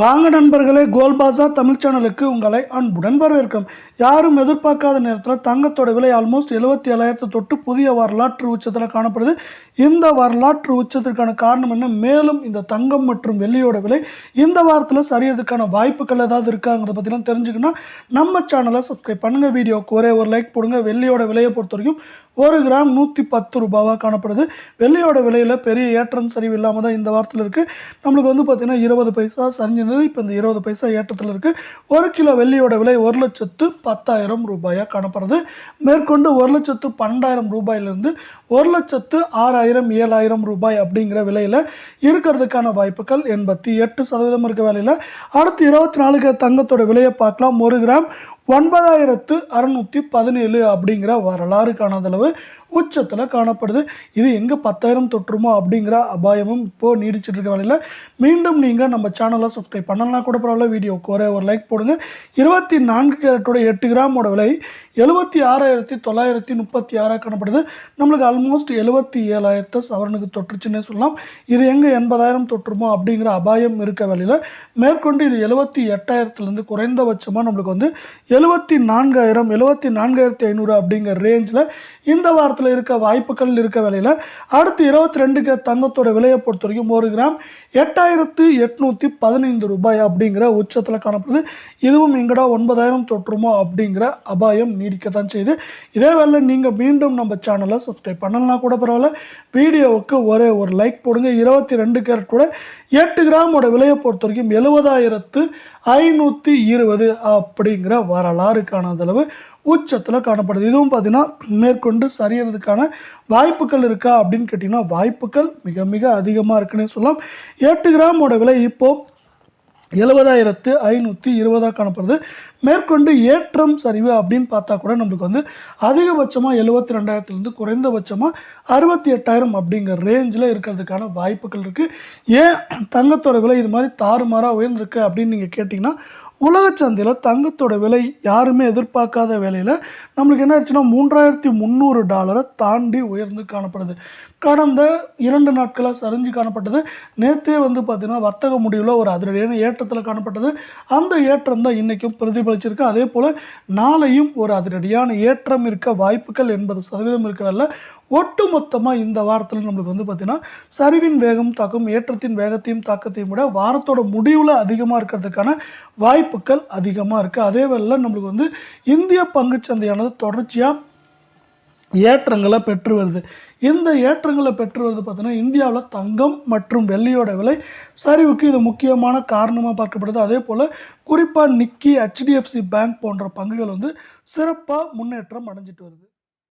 வாங்க நண்பர்களே கோல்பாசா தமிழ் சேனலுக்கு உங்களை அன்புடன் வரவேற்கும். யாரும் எதிர்பார்க்காத நேரத்தில் தங்கத்தோட விலை ஆல்மோஸ்ட் எழுபத்தி ஏழாயிரத்து தொட்டு புதிய வரலாற்று உச்சத்தில் காணப்படுது. இந்த வரலாற்று உச்சத்திற்கான காரணம் என்ன? மேலும் இந்த தங்கம் மற்றும் வெள்ளியோட விலை. இந்த வாரத்தில் சரியதுக்கான வாய்ப்புகள் ஏதாவது இருக்காங்கிறத பற்றிலாம் தெரிஞ்சுக்கணும் நம்ம சேனலை சப்ஸ்கிரைப் பண்ணுங்கள் வீடியோக்கு ஒரே ஒரு லைக் போடுங்க. வெள்ளியோட விலையை பொறுத்த வரைக்கும் ஒரு கிராம் நூற்றி பத்து ரூபாவாக காணப்படுது. வெள்ளையோட விலையில் பெரிய ஏற்றம் சரிவு இல்லாமல் தான் இந்த வாரத்தில் இருக்குது நம்மளுக்கு வந்து பார்த்திங்கன்னா இருபது பைசா சரிஞ்சிருந்தது. இப்போ இந்த இருபது பைசா ஏற்றத்தில் இருக்குது ஒரு கிலோ வெள்ளியோட விலை ஒரு லட்சத்து பத்தாயிரம் ரூபாயாக காணப்படுது. மேற்கொண்டு ஒரு லட்சத்து பன்னெண்டாயிரம் ரூபாயிலிருந்து ஒரு லட்சத்து ஆறாயிரம் ஏழாயிரம் ரூபாய் அப்படிங்கிற விலையில் இருக்கிறதுக்கான வாய்ப்புகள் எண்பத்தி எட்டு சதவீதம் இருக்க வேலையில். அடுத்து இருபத்தி நாலுக்கு தங்கத்தோட விலையை பார்க்கலாம். ஒரு கிராம் ஒன்பதாயிரத்து அறநூற்றி பதினேழு அப்படிங்கிற வரலாறு காணாதளவு உச்சத்தில் காணப்படுது. இது எங்கே பத்தாயிரம் தொற்றுமோ அப்படிங்கிற அபாயமும் இப்போது நீடிச்சிட்டு இருக்க வேலையில். மீண்டும் நீங்கள் நம்ம சேனலை சப்ஸ்கிரைப் பண்ணலாம் கூட பரவாயில்ல வீடியோக்கு ஒரே ஒரு லைக் போடுங்க. இருபத்தி நான்கு கேரட்டோட எட்டு கிராமோட விலை எழுபத்தி ஆறாயிரத்தி தொள்ளாயிரத்தி முப்பத்தி ஆறாக காணப்படுது. நம்மளுக்கு ஆல்மோஸ்ட் எழுபத்தி ஏழாயிரத்து சவரனுக்கு தொற்றுச்சுன்னே சொல்லலாம். இது எங்கே எண்பதாயிரம் தொற்றுமோ அப்படிங்கிற அபாயம் இருக்க வேலையில். மேற்கொண்டு இது எழுபத்தி எட்டாயிரத்துலேருந்து குறைந்தபட்சமாக நம்மளுக்கு வந்து எழுபத்தி நான்காயிரம் எழுபத்தி நான்காயிரத்தி ஐநூறு அப்படிங்கிற ரேஞ்சில் இந்த வாரத்தில் இருக்க வாய்ப்புகள் இருக்க வேலையில் அடுத்து இருபத்தி ரெண்டுக்கு தங்கத்தோட விலையை பொறுத்த வரைக்கும் ஒரு கிராம் எட்டாயிரத்து எட்நூற்றி பதினைந்து ரூபாய் அப்படிங்கிற உச்சத்தில் காணப்படுது. இதுவும் எங்கடா ஒன்பதாயிரம் தொற்றுமோ அப்படிங்கிற அபாயம் நீடிக்கத்தான் செய்யுது. இதே வேலை நீங்கள் மீண்டும் நம்ம சேனலை சப்ஸ்கிரைப் பண்ணலாம் கூட பரவாயில்ல. வீடியோவுக்கு ஒரே ஒரு லைக் போடுங்க. இருபத்தி ரெண்டு கேரட் கூட எட்டு கிராமோட விலையை பொறுத்த வரைக்கும் எழுபதாயிரத்து ஐநூற்றி இருபது அப்படிங்கிற வர வரலாறு காணாதளவு உச்சத்தில் காணப்படுது. இதுவும் பார்த்திங்கன்னா மேற்கொண்டு சரியறதுக்கான வாய்ப்புகள் இருக்கா அப்படின்னு கேட்டிங்கன்னா வாய்ப்புகள் மிக மிக அதிகமாக இருக்குன்னு சொல்லலாம். எட்டு கிராமோட விலை இப்போது எழுபதாயிரத்து ஐநூற்றி இருபதாக காணப்படுது. மேற்கொண்டு ஏற்றம் சரிவு அப்படின்னு பார்த்தா கூட நம்மளுக்கு வந்து அதிகபட்சமாக எழுபத்தி ரெண்டாயிரத்துலேருந்து குறைந்தபட்சமாக அறுபத்தி எட்டாயிரம் அப்படிங்கிற ரேஞ்சில் இருக்கிறதுக்கான வாய்ப்புகள் இருக்குது ஏன் தங்கத்தோட விலை இது மாதிரி தாறுமாறாக உயர்ந்திருக்கு அப்படின்னு நீங்கள் கேட்டிங்கன்னா உலக சந்தையில் தங்கத்தோட விலை யாருமே எதிர்பார்க்காத வேலையில் நம்மளுக்கு என்ன ஆச்சுன்னா மூன்றாயிரத்தி முந்நூறு டாலரை தாண்டி உயர்ந்து காணப்படுது. கடந்த இரண்டு நாட்களாக சரிஞ்சு காணப்பட்டது. நேற்றே வந்து பார்த்திங்கன்னா வர்த்தக முடிவில் ஒரு அதிரடியான ஏற்றத்தில் காணப்பட்டது. அந்த ஏற்றம் தான் இன்றைக்கும் பிரதிபலிச்சிருக்கு அதே போல் நாளையும் ஒரு அதிரடியான ஏற்றம் இருக்க வாய்ப்புகள் எண்பது சதவீதம் இருக்கிறதில்ல ஒட்டுமொத்தமாக இந்த வாரத்தில் நம்மளுக்கு வந்து பார்த்திங்கன்னா சரிவின் வேகம் தாக்கும் ஏற்றத்தின் வேகத்தையும் தாக்கத்தையும் விட வாரத்தோட முடிவில் அதிகமாக இருக்கிறதுக்கான வாய்ப்புகள் அதிகமாக இருக்குது அதே வேளையில் நம்மளுக்கு வந்து இந்திய பங்குச்சந்தையானது தொடர்ச்சியாக ஏற்றங்களை பெற்று வருது. இந்த ஏற்றங்களை பெற்று வருது பார்த்தீங்கன்னா இந்தியாவில் தங்கம் மற்றும் வெள்ளியோட விலை சரிவுக்கு இது முக்கியமான காரணமாக பார்க்கப்படுது. அதே போல் குறிப்பாக நிக்கி ஹெச்டிஎஃப்சி பேங்க் போன்ற பங்குகள் வந்து சிறப்பாக முன்னேற்றம் அடைஞ்சிட்டு வருது.